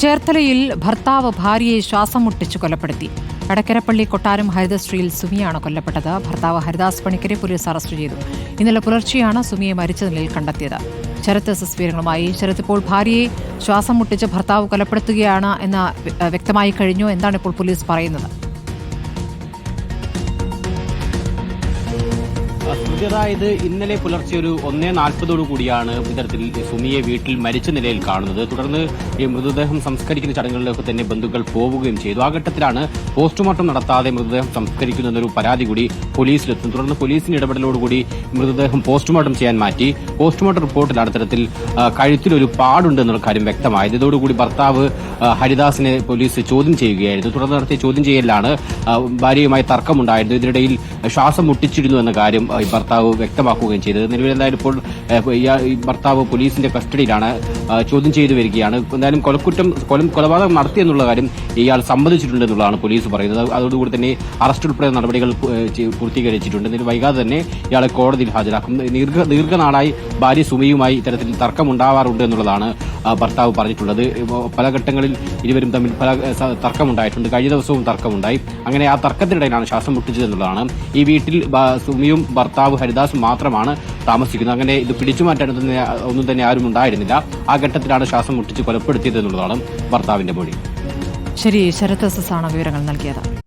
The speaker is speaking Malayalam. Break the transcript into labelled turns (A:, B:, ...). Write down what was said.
A: ചേർത്തലയിൽ ഭർത്താവ് ഭാര്യയെ ശ്വാസം മുട്ടിച്ച് കൊലപ്പെടുത്തി. വടക്കരപ്പള്ളി കൊട്ടാരം ഹരിതശ്രീയിൽ സുമിയാണ് കൊല്ലപ്പെട്ടത്. ഭർത്താവ് ഹരിദാസ് പണിക്കരെ പോലീസ് അറസ്റ്റ് ചെയ്തു. ഇന്നലെ പുലർച്ചെയാണ് സുമിയെ മരിച്ച നിലയിൽ കണ്ടെത്തിയത്. ശരത് എസ് വിവരങ്ങളുമായി. ശരത്ത് ഇപ്പോൾ ഭാര്യയെ ശ്വാസം മുട്ടിച്ച് ഭർത്താവ് കൊലപ്പെടുത്തുകയാണ് എന്ന് വ്യക്തമായി കഴിഞ്ഞു. എന്താണ് ഇപ്പോൾ പോലീസ് പറയുന്നത്?
B: ഇത് ഇന്നലെ പുലർച്ചെ ഒരു ഒന്നേ നാൽപ്പതോടു കൂടിയാണ് ഇത്തരത്തിൽ സുമിയെ വീട്ടിൽ മരിച്ച നിലയിൽ കാണുന്നത്. തുടർന്ന് ഈ മൃതദേഹം സംസ്കരിക്കുന്ന ചടങ്ങുകളിലൊക്കെ തന്നെ ബന്ധുക്കൾ പോവുകയും ചെയ്തു. ആ ഘട്ടത്തിലാണ് പോസ്റ്റ്മോർട്ടം നടത്താതെ മൃതദേഹം സംസ്കരിക്കുന്നതിനൊരു പരാതി കൂടി പോലീസിലെത്തും. തുടർന്ന് പോലീസിന്റെ ഇടപെടലോടുകൂടി മൃതദേഹം പോസ്റ്റ്മോർട്ടം ചെയ്യാൻ മാറ്റി. പോസ്റ്റ്മോർട്ടം റിപ്പോർട്ടിലാണ് ഇത്തരത്തിൽ കഴുത്തിലൊരു പാടുണ്ട് എന്നുള്ള കാര്യം വ്യക്തമായത്. ഇതോടുകൂടി ഭർത്താവ് ഹരിദാസിനെ പോലീസ് ചോദ്യം ചെയ്യുകയായിരുന്നു. തുടർന്ന് നടത്തിയ ചോദ്യം ചെയ്യലിലാണ് ഭാര്യയുമായി തർക്കമുണ്ടായിരുന്നു ഇതിനിടയിൽ ശ്വാസം മുട്ടിച്ചിരുന്നു എന്ന കാര്യം ഭർത്താവ് വ്യക്തമാക്കുകയും ചെയ്തത്. നിലവിൽ എന്തായാലും ഇപ്പോൾ ഭർത്താവ് പോലീസിന്റെ കസ്റ്റഡിയിലാണ് ചോദ്യം ചെയ്തു വരികയാണ്. എന്തായാലും കൊലക്കുറ്റം കൊലം കൊലപാതകം നടത്തിയെന്നുള്ള കാര്യം ഇയാൾ സമ്മതിച്ചിട്ടുണ്ട് എന്നുള്ളതാണ് പോലീസ് പറയുന്നത്. അതോടുകൂടി തന്നെ അറസ്റ്റ് ഉൾപ്പെടെ നടപടികൾ പൂർത്തീകരിച്ചിട്ടുണ്ട്. ഇതിന് വൈകാതെ തന്നെ ഇയാളെ കോടതിയിൽ ഹാജരാക്കും. ദീർഘ ദീർഘനാളായി ഭാര്യ സുമിയുമായി ഇത്തരത്തിൽ തർക്കമുണ്ടാവാറുണ്ട് എന്നുള്ളതാണ് ഭർത്താവ് പറഞ്ഞിട്ടുള്ളത്. പല ഘട്ടങ്ങളിൽ ഇരുവരും തമ്മിൽ പല തർക്കമുണ്ടായിട്ടുണ്ട്. കഴിഞ്ഞ ദിവസവും തർക്കമുണ്ടായി. അങ്ങനെ ആ തർക്കത്തിനിടയിലാണ് ശ്വാസം മുട്ടിച്ചത് എന്നുള്ളതാണ് ഈ വീട്ടിൽ സുമിയും ഭർത്താവ് ഹരിദാസും മാത്രമാണ് താമസിക്കുന്നത്. അങ്ങനെ ഇത് പിടിച്ചു തന്നെ- ഒന്നും തന്നെ ആരും ഉണ്ടായിരുന്നില്ല. ആ ഘട്ടത്തിലാണ് ശ്വാസം മുട്ടിച്ച് കൊലപ്പെടുത്തിയത് എന്നുള്ളതാണ് ഭർത്താവിന്റെ മൊഴി.
A: ശരി എസ് ആണ് വിവരങ്ങൾ നൽകിയത്.